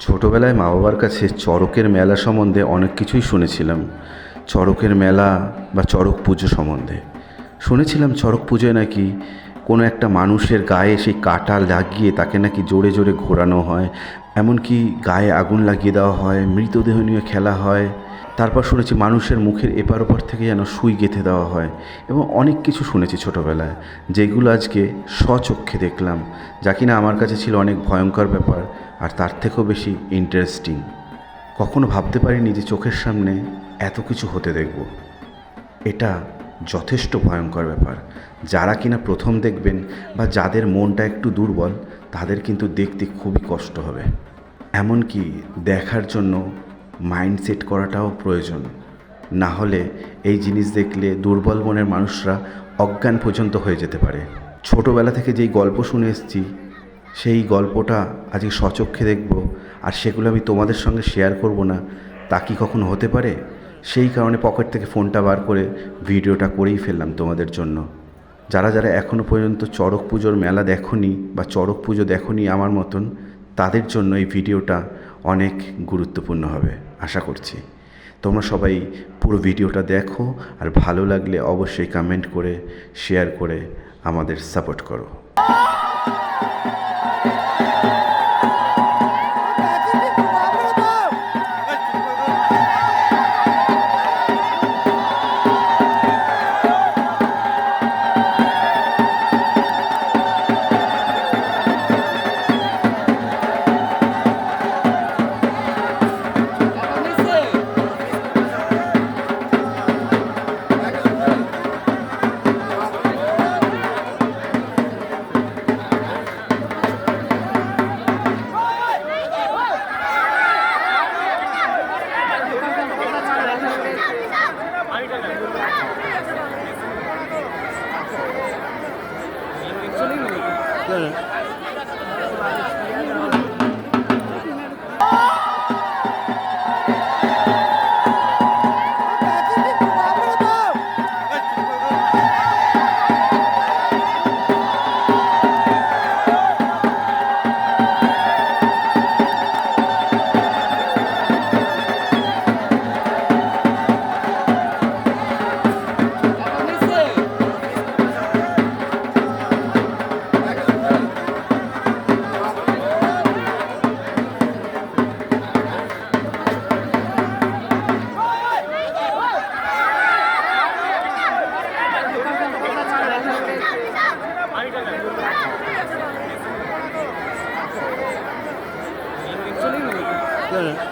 ছোটোবেলায় মা বাবার কাছে চড়কের মেলা সম্বন্ধে অনেক কিছুই শুনেছিলাম। চড়কের মেলা বা চড়ক পুজো সম্বন্ধে। শুনেছিলাম চড়ক পুজোয় নাকি কোনো একটা মানুষের গায়ে সেই কাটা লাগিয়ে তাকে নাকি জোরে জোরে ঘোরানো হয় এমনকি গায়ে আগুন লাগিয়ে দেওয়া হয়, মৃতদেহ নিয়ে খেলা হয়। তারপর শুনেছি মানুষের মুখের এপার ওপার থেকে যেন সুই গেঁথে দেওয়া হয় এবং অনেক কিছু শুনেছি ছোটোবেলায়, যেগুলো আজকে স্বচক্ষে দেখলাম, যা কিনা আমার কাছে ছিল অনেক ভয়ঙ্কর ব্যাপার আর তার থেকেও বেশি ইন্টারেস্টিং কখনো ভাবতে পারিনি যে চোখের সামনে এত কিছু হতে দেখব। এটা যথেষ্ট ভয়ঙ্কর ব্যাপার। যারা কিনা প্রথম দেখবেন বা যাদের মনটা একটু দুর্বল, তাদের কিন্তু দেখতে খুবই কষ্ট হবে। এমনকি দেখার জন্য মাইন্ড সেট করাটাও প্রয়োজন। না হলে এই জিনিস দেখলে দুর্বল মনের মানুষরা অজ্ঞান পর্যন্ত হয়ে যেতে পারে। ছোটোবেলা থেকে যেই গল্প শুনে এসেছি, সেই গল্পটা আজকে সচক্ষে দেখব আর সেগুলো আমি তোমাদের সঙ্গে শেয়ার করব না, তা কি কখনো হতে পারে? সেই কারণে পকেট থেকে ফোনটা বার করে ভিডিওটা করেই ফেললাম তোমাদের জন্য। যারা যারা এখনও পর্যন্ত চড়ক পুজোর মেলা দেখনি বা চড়ক পুজো দেখনি আমার মতন তাদের জন্য এই ভিডিওটা অনেক গুরুত্বপূর্ণ হবে, আশা করছি। তোমরা সবাই পুরো ভিডিওটা দেখো আর ভালো লাগলে অবশ্যই কমেন্ট করে শেয়ার করে আমাদের সাপোর্ট করো। Brilliant. হ্যাঁ